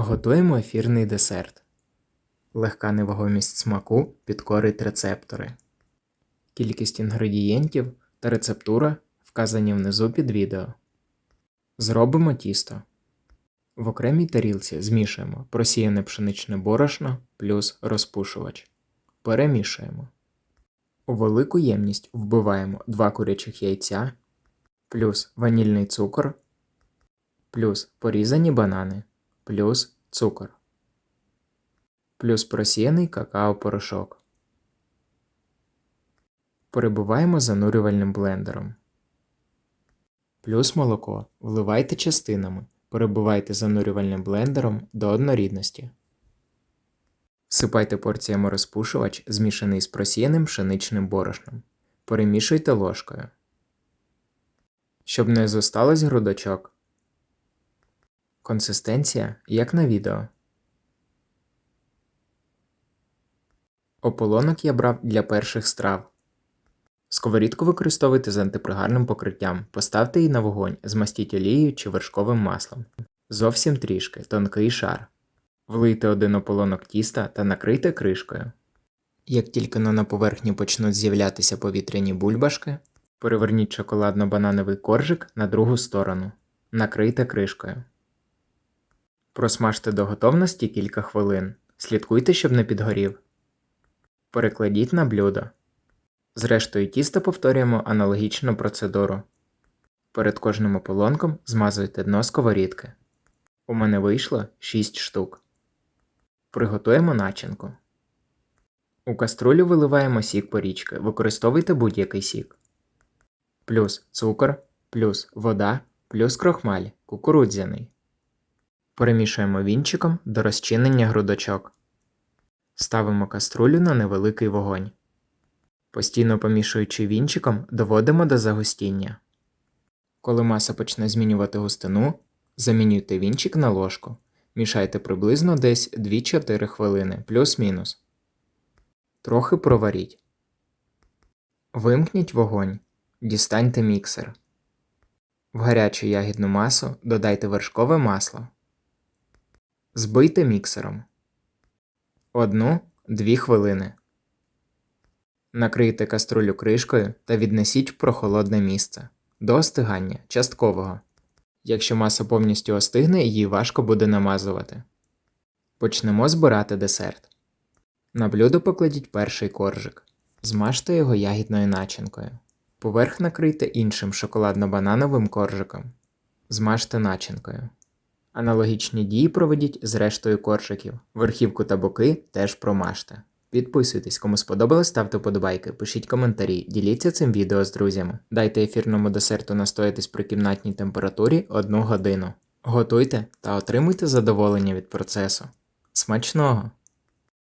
Готуємо ефірний десерт. Легка невагомість смаку підкорить рецептори. Кількість інгредієнтів та рецептура вказані внизу під відео. Зробимо тісто. В окремій тарілці змішуємо просіяне пшеничне борошно плюс розпушувач. Перемішуємо. У велику ємність вбиваємо 2 курячих яйця, плюс ванільний цукор, плюс порізані банани, плюс цукор, плюс просіяний какао-порошок. Перебиваємо занурювальним блендером. Плюс молоко вливайте частинами, перебивайте занурювальним блендером до однорідності. Всипайте порціями розпушувач, змішаний з просіяним пшеничним борошном. Перемішуйте ложкою. Щоб не зосталось грудочок. Консистенція як на відео. Ополонок я брав для перших страв. Сковорідку використовуйте з антипригарним покриттям. Поставте її на вогонь, змастіть олією чи вершковим маслом. Зовсім трішки, тонкий шар. Влийте один ополонок тіста та накрийте кришкою. Як тільки на поверхні почнуть з'являтися повітряні бульбашки, переверніть шоколадно-банановий коржик на другу сторону. Накрийте кришкою. Просмажте до готовності кілька хвилин. Слідкуйте, щоб не підгорів. Перекладіть на блюдо. З рештою тіста повторюємо аналогічну процедуру. Перед кожним ополонком змазуйте дно сковорідки. У мене вийшло 6 штук. Приготуємо начинку. У каструлю виливаємо сік порічки. Використовуйте будь-який сік. Плюс цукор, плюс вода, плюс крохмаль, кукурудзяний. Перемішуємо вінчиком до розчинення грудочок. Ставимо каструлю на невеликий вогонь. Постійно помішуючи вінчиком, доводимо до загустіння. Коли маса почне змінювати густину, замінюйте вінчик на ложку. Мішайте приблизно десь 2-4 хвилини, плюс-мінус. Трохи проваріть. Вимкніть вогонь. Дістаньте міксер. В гарячу ягідну масу додайте вершкове масло. Збийте міксером. 1-2 хвилини. Накрийте каструлю кришкою та віднесіть в прохолодне місце до остигання часткового. Якщо маса повністю остигне, її важко буде намазувати. Почнемо збирати десерт. На блюдо покладіть перший коржик. Змажте його ягідною начинкою. Поверх накрийте іншим шоколадно-банановим коржиком. Змажте начинкою. Аналогічні дії проведіть з рештою коржиків. Верхівку та боки теж промажте. Підписуйтесь, кому сподобалось, ставте подобайки, пишіть коментарі, діліться цим відео з друзями. Дайте ефірному десерту настоятись при кімнатній температурі 1 годину. Готуйте та отримуйте задоволення від процесу. Смачного!